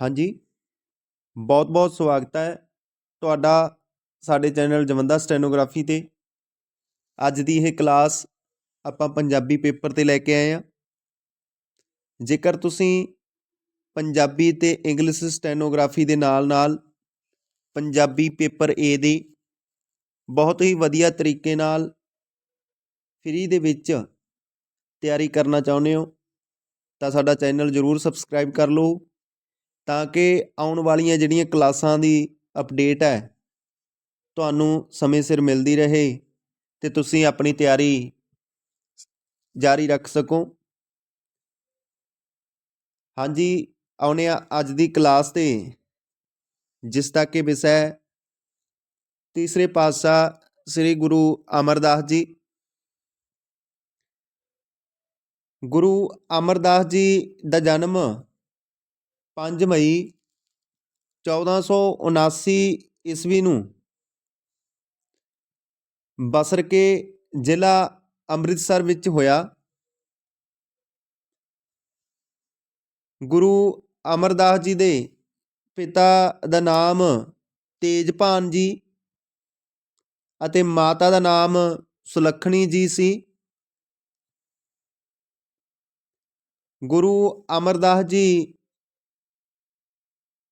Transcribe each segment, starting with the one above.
ਹਾਂਜੀ। ਬਹੁਤ-ਬਹੁਤ ਸਵਾਗਤ ਹੈ ਤੁਹਾਡਾ ਸਾਡੇ ਚੈਨਲ ਜਵੰਦਾ ਸਟੈਨੋਗ੍ਰਾਫੀ ਤੇ। ਅੱਜ ਦੀ ਇਹ ਕਲਾਸ ਆਪਾਂ ਪੰਜਾਬੀ ਪੇਪਰ ਤੇ ਲੈ ਕੇ ਆਏ ਹਾਂ। ਜੇਕਰ ਤੁਸੀਂ ਪੰਜਾਬੀ ਤੇ ਇੰਗਲਿਸ਼ ਸਟੈਨੋਗ੍ਰਾਫੀ ਦੇ ਨਾਲ-ਨਾਲ ਪੰਜਾਬੀ ਪੇਪਰ ਏ ਦੀ ਬਹੁਤ ਹੀ ਵਧੀਆ ਤਰੀਕੇ ਨਾਲ ਫ੍ਰੀ ਦੇ ਵਿੱਚ ਤਿਆਰੀ ਕਰਨਾ ਚਾਹੁੰਦੇ ਹੋ ਤਾਂ ਸਾਡਾ ਚੈਨਲ ਜ਼ਰੂਰ ਸਬਸਕ੍ਰਾਈਬ ਕਰ ਲਓ। ਤਾਂ ਕਿ ਆਉਣ ਵਾਲੀਆਂ ਜਿਹੜੀਆਂ ਕਲਾਸਾਂ ਦੀ ਅਪਡੇਟ ਹੈ, ਤੁਹਾਨੂੰ ਸਮੇਂ ਸਿਰ ਮਿਲਦੀ ਰਹੇ ਅਤੇ ਤੁਸੀਂ ਆਪਣੀ ਤਿਆਰੀ ਜਾਰੀ ਰੱਖ ਸਕੋ। ਹਾਂਜੀ, ਆਉਂਦੇ ਹਾਂ ਅੱਜ ਦੀ ਕਲਾਸ ਤੇ, ਜਿਸ ਦਾ ਕਿ ਵਿਸ਼ਾ ਹੈ ਤੀਸਰੇ ਪਾਤਸ਼ਾਹ ਸ੍ਰੀ ਗੁਰੂ ਅਮਰਦਾਸ ਜੀ। ਗੁਰੂ ਅਮਰਦਾਸ ਜੀ ਦਾ ਜਨਮ ਪੰਜ ਮਈ 1479 ਈਸਵੀ ਨੂੰ ਬਸਰਕੇ ਜ਼ਿਲ੍ਹਾ ਅੰਮ੍ਰਿਤਸਰ ਵਿੱਚ ਹੋਇਆ। ਗੁਰੂ ਅਮਰਦਾਸ ਜੀ ਦੇ ਪਿਤਾ ਦਾ ਨਾਮ ਤੇਜਭਾਨ ਜੀ ਅਤੇ ਮਾਤਾ ਦਾ ਨਾਮ ਸੁਲੱਖਣੀ ਜੀ ਸੀ। ਗੁਰੂ ਅਮਰਦਾਸ ਜੀ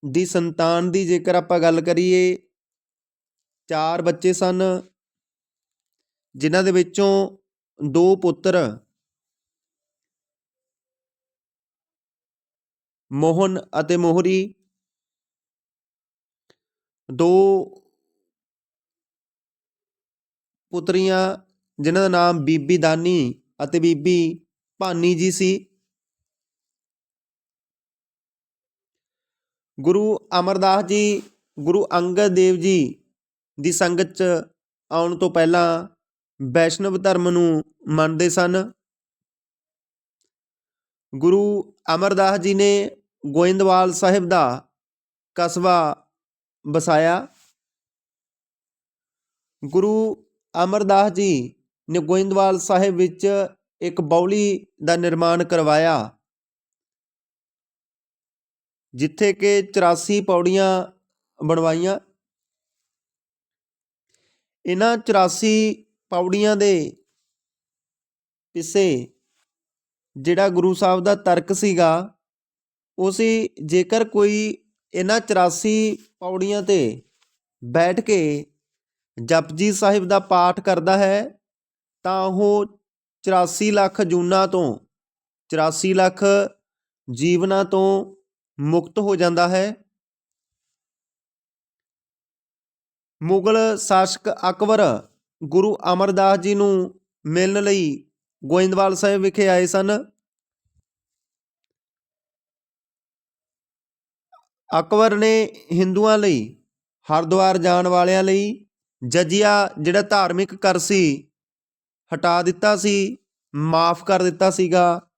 ਦੀ ਸੰਤਾਨ ਦੀ ਜੇਕਰ ਆਪਾਂ ਗੱਲ ਕਰੀਏ, ਚਾਰ ਬੱਚੇ ਸਨ, ਜਿਨ੍ਹਾਂ ਦੇ ਵਿੱਚੋਂ ਦੋ ਪੁੱਤਰ, ਮੋਹਨ ਅਤੇ ਮੋਹਰੀ। ਦੋ ਪੁੱਤਰੀਆਂ, ਜਿਨ੍ਹਾਂ ਦਾ ਨਾਮ ਬੀਬੀ ਦਾਨੀ ਅਤੇ ਬੀਬੀ ਭਾਨੀ ਜੀ ਸੀ। ਗੁਰੂ ਅਮਰਦਾਸ ਜੀ, ਗੁਰੂ ਅੰਗਦ ਦੇਵ ਜੀ ਦੀ ਸੰਗਤ 'ਚ ਆਉਣ ਤੋਂ ਪਹਿਲਾਂ ਵੈਸ਼ਨਵ ਧਰਮ ਨੂੰ ਮੰਨਦੇ ਸਨ। ਗੁਰੂ ਅਮਰਦਾਸ ਜੀ ਨੇ ਗੋਇੰਦਵਾਲ ਸਾਹਿਬ ਦਾ ਕਸਬਾ ਵਸਾਇਆ। ਗੁਰੂ ਅਮਰਦਾਸ ਜੀ ਨੇ ਗੋਇੰਦਵਾਲ ਸਾਹਿਬ ਵਿੱਚ ਇੱਕ ਬੌਲੀ ਦਾ ਨਿਰਮਾਣ ਕਰਵਾਇਆ। ਜਿੱਥੇ ਕਿ 84 ਪੌੜੀਆਂ ਬਣਵਾਈਆਂ। ਇਹਨਾਂ 84 ਪੌੜੀਆਂ ਦੇ ਪਿੱਛੇ ਜਿਹੜਾ ਗੁਰੂ ਸਾਹਿਬ ਦਾ ਤਰਕ ਸੀਗਾ, ਉਹ ਸੀ ਜੇਕਰ ਕੋਈ ਇਹਨਾਂ 84 ਪੌੜੀਆਂ ਤੇ ਬੈਠ ਕੇ ਜਪਜੀ ਸਾਹਿਬ ਦਾ ਪਾਠ ਕਰਦਾ ਹੈ, ਤਾਂ ਉਹ 84 ਲੱਖ ਜੂਨਾਂ ਤੋਂ 84 ਲੱਖ ਜੀਵਨਾਂ ਤੋਂ ਮੁਕਤ ਹੋ ਜਾਂਦਾ ਹੈ। ਮੁਗਲ ਸ਼ਾਸਕ ਅਕਬਰ ਗੁਰੂ ਅਮਰਦਾਸ ਜੀ ਨੂੰ ਮਿਲਣ ਲਈ ਗੋਇੰਦਵਾਲ ਸਾਹਿਬ ਵਿਖੇ ਆਏ ਸਨ। ਅਕਬਰ ਨੇ ਹਿੰਦੂਆਂ ਲਈ ਹਰਿਦੁਆਰ ਜਾਣ ਵਾਲਿਆਂ ਲਈ ਜਜੀਆ ਜਿਹੜਾ ਧਾਰਮਿਕ ਕਰ ਸੀ, ਹਟਾ ਦਿੱਤਾ ਸੀ, ਮਾਫ ਕਰ ਦਿੱਤਾ ਸੀਗਾ।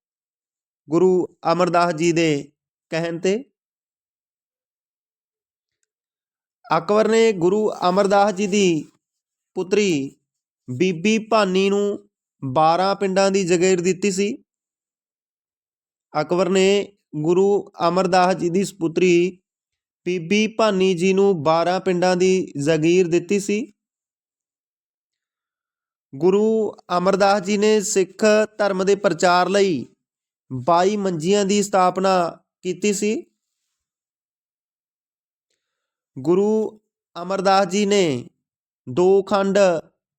ਗੁਰੂ ਅਮਰਦਾਸ ਜੀ ਦੇ ਕਹਿਣ ਤੇ? ਅਕਬਰ ਨੇ ਗੁਰੂ ਅਮਰਦਾਸ ਜੀ ਦੀ ਪੁੱਤਰੀ ਬੀਬੀ ਭਾਨੀ ਨੂੰ 12 ਪਿੰਡਾਂ ਦੀ ਜਗੀਰ ਦਿੱਤੀ ਸੀ। ਅਕਬਰ ਨੇ ਗੁਰੂ ਅਮਰਦਾਸ ਜੀ ਦੀ ਸੁਪੁੱਤਰੀ ਬੀਬੀ ਭਾਨੀ ਜੀ ਨੂੰ 12 ਪਿੰਡਾਂ ਦੀ ਜ਼ਗੀਰ ਦਿੱਤੀ ਸੀ। ਗੁਰੂ ਅਮਰਦਾਸ ਜੀ ਨੇ ਸਿੱਖ ਧਰਮ ਦੇ ਪ੍ਰਚਾਰ ਲਈ 22 ਮੰਜੀਆਂ ਦੀ ਸਥਾਪਨਾ ਕੀਤੀ ਸੀ। ਗੁਰੂ ਅਮਰਦਾਸ ਜੀ ਨੇ ਦੋ ਖੰਡ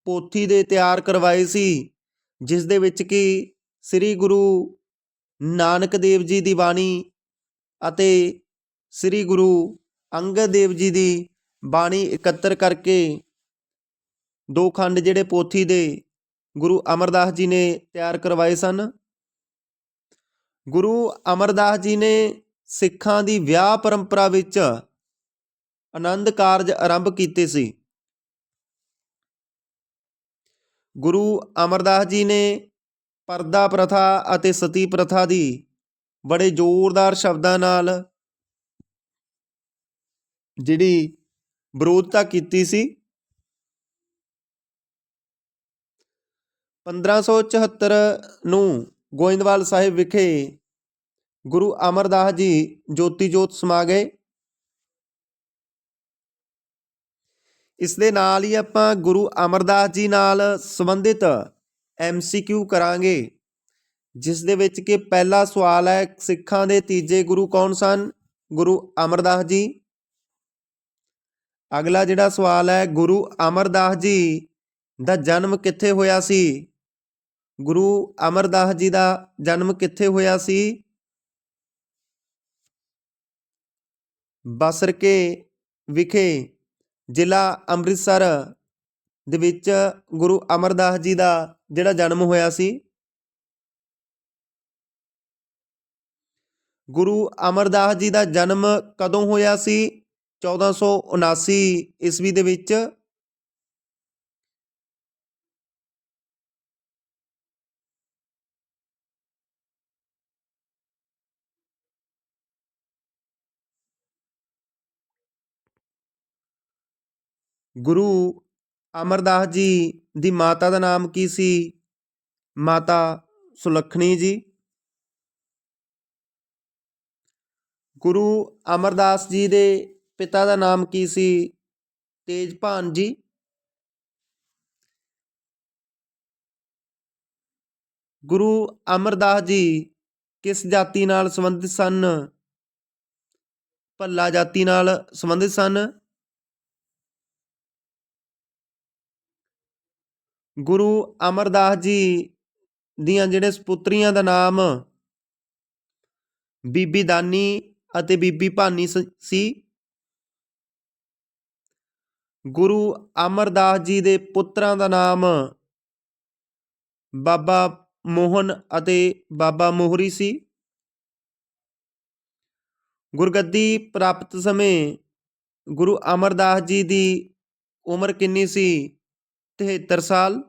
ਪੋਥੀ ਦੇ ਤਿਆਰ ਕਰਵਾਏ ਸੀ, ਜਿਸ ਦੇ ਵਿੱਚ ਕਿ ਸ੍ਰੀ ਗੁਰੂ ਨਾਨਕ ਦੇਵ ਜੀ ਦੀ ਬਾਣੀ ਅਤੇ ਸ੍ਰੀ ਗੁਰੂ ਅੰਗਦ ਦੇਵ ਜੀ ਦੀ ਬਾਣੀ ਇਕੱਤਰ ਕਰਕੇ ਦੋ ਖੰਡ ਜਿਹੜੇ ਪੋਥੀ ਦੇ ਗੁਰੂ ਅਮਰਦਾਸ ਜੀ ਨੇ ਤਿਆਰ ਕਰਵਾਏ ਸਨ। ਗੁਰੂ ਅਮਰਦਾਸ ਜੀ ਨੇ ਸਿੱਖਾਂ ਦੀ ਵਿਆਹ ਪਰੰਪਰਾ ਵਿੱਚ ਆਨੰਦ ਕਾਰਜ ਆਰੰਭ ਕੀਤੇ ਸੀ। ਗੁਰੂ ਅਮਰਦਾਸ ਜੀ ਨੇ ਪਰਦਾ ਪ੍ਰਥਾ ਅਤੇ ਸਤੀ ਪ੍ਰਥਾ ਦੀ ਬੜੇ ਜ਼ੋਰਦਾਰ ਸ਼ਬਦਾਂ ਨਾਲ ਜਿਹੜੀ ਵਿਰੋਧਤਾ ਕੀਤੀ ਸੀ। 1574 ਨੂੰ ਗੋਇੰਦਵਾਲ ਸਾਹਿਬ ਵਿਖੇ ਗੁਰੂ ਅਮਰਦਾਸ ਜੀ ਜੋਤੀ ਜੋਤ ਸਮਾ ਗਏ। ਇਸ ਦੇ ਨਾਲ ਹੀ ਆਪਾਂ ਗੁਰੂ ਅਮਰਦਾਸ ਜੀ ਨਾਲ ਸੰਬੰਧਿਤ ਐਮਸੀਕਿਊ ਕਰਾਂਗੇ, ਜਿਸ ਦੇ ਵਿੱਚ ਕਿ ਪਹਿਲਾ ਸਵਾਲ ਹੈ, ਸਿੱਖਾਂ ਦੇ ਤੀਜੇ ਗੁਰੂ ਕੌਣ ਸਨ? ਗੁਰੂ ਅਮਰਦਾਸ ਜੀ। ਅਗਲਾ ਜਿਹੜਾ ਸਵਾਲ ਹੈ, ਗੁਰੂ ਅਮਰਦਾਸ ਜੀ ਦਾ ਜਨਮ ਕਿੱਥੇ ਹੋਇਆ ਸੀ? ਗੁਰੂ ਅਮਰਦਾਸ ਜੀ ਦਾ ਜਨਮ ਕਿੱਥੇ ਹੋਇਆ ਸੀ? ਬਸਰਕੇ ਵਿਖੇ ਜ਼ਿਲ੍ਹਾ ਅੰਮ੍ਰਿਤਸਰ ਦੇ ਵਿੱਚ ਗੁਰੂ ਅਮਰਦਾਸ ਜੀ ਦਾ ਜਿਹੜਾ ਜਨਮ ਹੋਇਆ ਸੀ। ਗੁਰੂ ਅਮਰਦਾਸ ਜੀ ਦਾ ਜਨਮ ਕਦੋਂ ਹੋਇਆ ਸੀ? 1479 ਈਸਵੀ ਦੇ ਵਿੱਚ। ਗੁਰੂ ਅਮਰਦਾਸ ਜੀ ਦੀ ਮਾਤਾ ਦਾ ਨਾਮ ਕੀ ਸੀ? ਮਾਤਾ ਸੁਲੱਖਣੀ ਜੀ। ਗੁਰੂ ਅਮਰਦਾਸ ਜੀ ਦੇ ਪਿਤਾ ਦਾ ਨਾਮ ਕੀ ਸੀ? ਤੇਜਭਾਨ ਜੀ। ਗੁਰੂ ਅਮਰਦਾਸ ਜੀ ਕਿਸ ਜਾਤੀ ਨਾਲ ਸੰਬੰਧਿਤ ਸਨ? ਭੱਲਾ ਜਾਤੀ ਨਾਲ ਸੰਬੰਧਿਤ ਸਨ। ਗੁਰੂ ਅਮਰਦਾਸ ਜੀ ਦੀਆਂ ਜਿਹੜੇ ਸਪੁੱਤਰੀਆਂ ਦਾ ਨਾਮ ਬੀਬੀ ਦਾਨੀ ਅਤੇ ਬੀਬੀ ਭਾਨੀ ਸ- ਸੀ। ਗੁਰੂ ਅਮਰਦਾਸ ਜੀ ਦੇ ਪੁੱਤਰਾਂ ਦਾ ਨਾਮ ਬਾਬਾ ਮੋਹਨ ਅਤੇ ਬਾਬਾ ਮੋਹਰੀ ਸੀ। ਗੁਰਗੱਦੀ ਪ੍ਰਾਪਤ ਸਮੇਂ ਗੁਰੂ ਅਮਰਦਾਸ ਜੀ ਦੀ ਉਮਰ ਕਿੰਨੀ ਸੀ? 73 ਸਾਲ।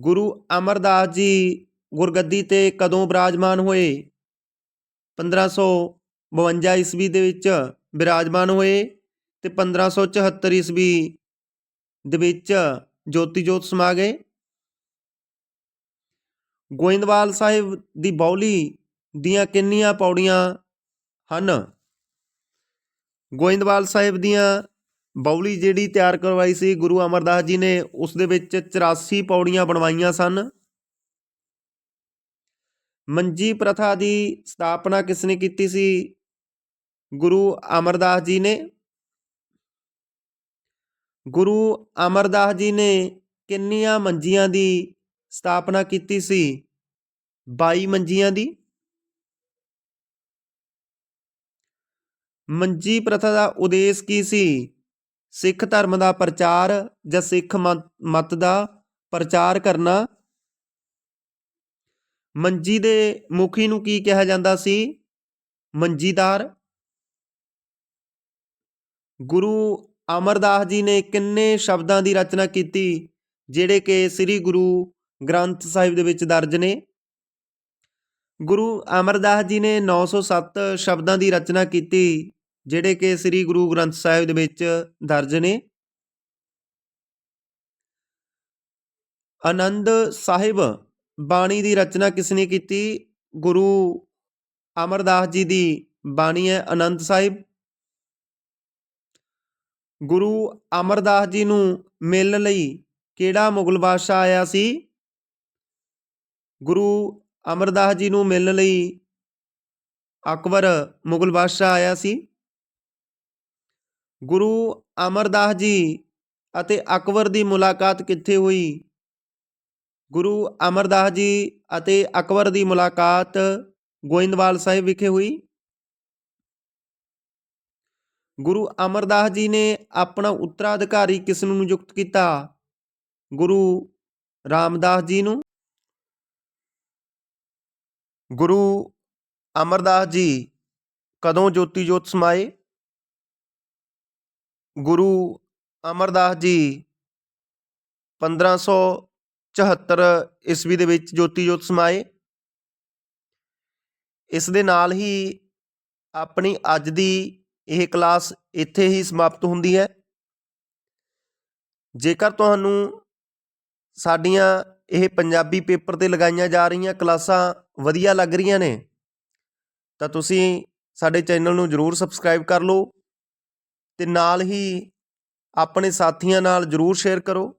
ਗੁਰੂ ਅਮਰਦਾਸ ਜੀ ਗੁਰਗੱਦੀ ਤੇ ਕਦੋਂ ਬਿਰਾਜਮਾਨ ਹੋਏ? 1552 ਈਸਵੀ ਦੇ ਵਿੱਚ ਬਿਰਾਜਮਾਨ ਹੋਏ ਤੇ 1574 ਈਸਵੀ ਦੇ ਵਿੱਚ ਜੋਤੀ ਜੋਤ ਸਮਾ ਗਏ। ਗੋਇੰਦਵਾਲ ਸਾਹਿਬ ਦੀ ਬੌਲੀ ਦੀਆਂ ਕਿੰਨੀਆਂ ਪੌੜੀਆਂ ਹਨ? ਗੋਇੰਦਵਾਲ ਸਾਹਿਬ ਦੀਆਂ ਬੌਲੀ ਜਿਹੜੀ ਤਿਆਰ ਕਰਵਾਈ ਸੀ ਗੁਰੂ ਅਮਰਦਾਸ ਜੀ ਨੇ, ਉਸ ਦੇ ਵਿੱਚ 84 ਪੌੜੀਆਂ ਬਣਵਾਈਆਂ ਸਨ। ਮੰਜੀ ਪ੍ਰਥਾ ਦੀ ਸਥਾਪਨਾ ਕਿਸ ਨੇ ਕੀਤੀ ਸੀ? ਗੁਰੂ ਅਮਰਦਾਸ ਜੀ ਨੇ। ਗੁਰੂ ਅਮਰਦਾਸ ਜੀ ਨੇ ਕਿੰਨੀਆਂ ਮੰਜੀਆਂ ਦੀ ਸਥਾਪਨਾ ਕੀਤੀ ਸੀ? 22 ਮੰਜੀਆਂ ਦੀ। ਮੰਜੀ ਪ੍ਰਥਾ ਦਾ ਉਦੇਸ਼ ਕੀ ਸੀ? ਸਿੱਖ ਧਰਮ ਦਾ ਪ੍ਰਚਾਰ ਜਾਂ ਸਿੱਖ ਮਤ- ਮਤ ਦਾ ਪ੍ਰਚਾਰ ਕਰਨਾ। ਮੰਜੀ ਦੇ ਮੁਖੀ ਨੂੰ ਕੀ ਕਿਹਾ ਜਾਂਦਾ ਸੀ? ਮੰਜੀਦਾਰ। ਗੁਰੂ ਅਮਰਦਾਸ ਜੀ ਨੇ ਕਿੰਨੇ ਸ਼ਬਦਾਂ ਦੀ ਰਚਨਾ ਕੀਤੀ, ਜਿਹੜੇ ਕਿ ਸ੍ਰੀ ਗੁਰੂ ਗ੍ਰੰਥ ਸਾਹਿਬ ਦੇ ਵਿੱਚ ਦਰਜ ਨੇ? ਗੁਰੂ ਅਮਰਦਾਸ ਜੀ ਨੇ 907 ਸ਼ਬਦਾਂ ਦੀ ਰਚਨਾ ਕੀਤੀ। ਜਿਹੜੇ ਕਿ ਸ੍ਰੀ ਗੁਰੂ ਗ੍ਰੰਥ ਸਾਹਿਬ ਦੇ ਵਿੱਚ ਦਰਜ ਨੇ। ਆਨੰਦ ਸਾਹਿਬ ਬਾਣੀ ਦੀ ਰਚਨਾ ਕਿਸ ਨੇ ਕੀਤੀ? ਗੁਰੂ ਅਮਰਦਾਸ ਜੀ ਦੀ ਬਾਣੀ ਹੈ ਆਨੰਦ ਸਾਹਿਬ। ਗੁਰੂ ਅਮਰਦਾਸ ਜੀ ਨੂੰ ਮਿਲਣ ਲਈ ਕਿਹੜਾ ਮੁਗਲ ਬਾਦਸ਼ਾਹ ਆਇਆ ਸੀ? ਗੁਰੂ ਅਮਰਦਾਸ ਜੀ ਨੂੰ ਮਿਲਣ ਲਈ ਅਕਬਰ ਮੁਗਲ ਬਾਦਸ਼ਾਹ ਆਇਆ ਸੀ। ਗੁਰੂ ਅਮਰਦਾਸ ਜੀ ਅਤੇ ਅਕਬਰ ਦੀ ਮੁਲਾਕਾਤ ਕਿੱਥੇ ਹੋਈ? ਗੁਰੂ ਅਮਰਦਾਸ ਜੀ ਅਤੇ ਅਕਬਰ ਦੀ ਮੁਲਾਕਾਤ ਗੋਇੰਦਵਾਲ ਸਾਹਿਬ ਵਿਖੇ ਹੋਈ? ਗੁਰੂ ਅਮਰਦਾਸ ਜੀ ਨੇ ਆਪਣਾ ਉੱਤਰਾਧਿਕਾਰੀ ਕਿਸ ਨੂੰ ਨਿਯੁਕਤ ਕੀਤਾ? ਗੁਰੂ ਰਾਮਦਾਸ ਜੀ ਨੂੰ? ਗੁਰੂ ਅਮਰਦਾਸ ਜੀ, ਕਦੋਂ ਜੋਤੀ ਜੋਤ ਸਮਾਏ? ਗੁਰੂ ਅਮਰਦਾਸ ਜੀ 1574 ਈਸਵੀ ਦੇ ਵਿੱਚ ਜੋਤੀ ਜੋਤ ਸਮਾਏ। ਇਸ ਦੇ ਨਾਲ ਹੀ ਆਪਣੀ ਅੱਜ ਦੀ ਇਹ ਕਲਾਸ ਇੱਥੇ ਹੀ ਸਮਾਪਤ ਹੁੰਦੀ ਹੈ। ਜੇਕਰ ਤੁਹਾਨੂੰ ਸਾਡੀਆਂ ਇਹ ਪੰਜਾਬੀ ਪੇਪਰ ਤੇ ਲਗਾਈਆਂ ਜਾ ਰਹੀਆਂ ਕਲਾਸਾਂ ਵਧੀਆ ਲੱਗ ਰਹੀਆਂ ਨੇ, ਤਾਂ ਤੁਸੀਂ ਸਾਡੇ ਚੈਨਲ ਨੂੰ ਜਰੂਰ ਸਬਸਕ੍ਰਾਈਬ ਕਰ ਲਓ। ਤੇ ਨਾਲ ਹੀ ਆਪਣੇ ਸਾਥੀਆਂ ਨਾਲ ਜਰੂਰ ਸ਼ੇਅਰ ਕਰੋ।